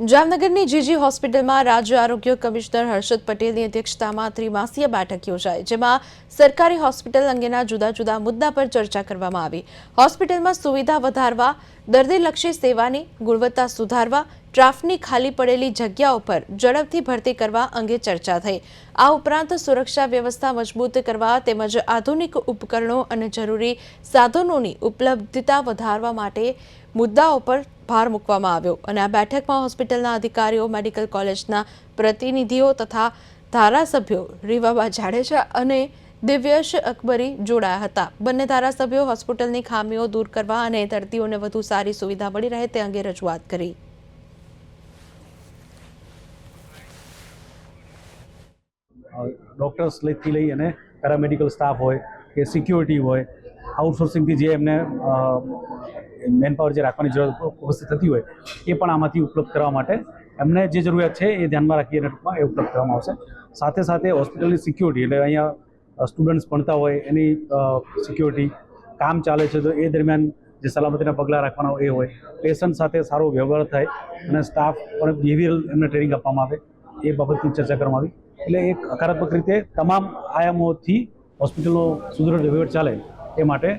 જામનગરની જીજી હોસ્પિટલમાં રાજ્ય આરોગ્ય કમિશનર હર્ષદ પટેલની અધ્યક્ષતામાં ત્રિમાસીય બેઠક યોજાઈ, જેમાં સરકારી હોસ્પિટલ અંગેના જુદા જુદા મુદ્દા પર ચર્ચા કરવામાં આવી. હોસ્પિટલમાં સુવિધા વધારવા દર્દીલક્ષી સેવાની ગુણવત્તા સુધારવા, ટ્રાફની ખાલી પડેલી જગ્યાઓ પર ઝડપથી ભરતી કરવા અંગે ચર્ચા થઈ. આ ઉપરાંત સુરક્ષા વ્યવસ્થા મજબૂત કરવા તેમજ આધુનિક ઉપકરણો અને જરૂરી સાધનોની ઉપલબ્ધતા વધારવા માટે મુદ્દાઓ પર ભાર મૂકવામાં આવ્યો. અને આ બેઠકમાં હોસ્પિટલના અધિકારીઓ, મેડિકલ કોલેજના પ્રતિનિધિઓ તથા ધારાસભ્યો રીવાબા જાડેજા અને દિવ્યશ અકબરી જોડાયા હતા. બંને ધારાસભ્યો હોસ્પિટલની ખામીઓ દૂર કરવા અને દર્દીઓને વધુ સારી સુવિધા મળી રહે તે અંગે રજૂઆત કરી. ડૉક્ટર્સથી લઈ અને પેરામેડિકલ સ્ટાફ હોય કે સિક્યુરિટી હોય આઉટસોર્સિંગથી જે એમને મેનપાવર જે રાખવાની જરૂર ઉપસ્થિત થતી હોય, એ પણ આમાંથી ઉપલબ્ધ કરવા માટે એમને જે જરૂરિયાત છે એ ધ્યાનમાં રાખીને ટૂંકમાં એ ઉપલબ્ધ કરવામાં આવશે. સાથે સાથે હોસ્પિટલની સિક્યુરિટી એટલે અહીંયા સ્ટુડન્ટ્સ ભણતા હોય, એની સિક્યોરિટી કામ ચાલે છે, તો એ દરમિયાન જે સલામતીના પગલાં રાખવાના એ હોય. પેશન્ટ સાથે સારો વ્યવહાર થાય અને સ્ટાફ પણ બિહેવિયરલ એમને ટ્રેનિંગ આપવામાં આવે, એ બાબતની ચર્ચા કરવામાં આવી. એટલે એક હકારાત્મક રીતે તમામ આયામોથી હોસ્પિટલનો સુદૃઢ વહીવટ ચાલે એ માટે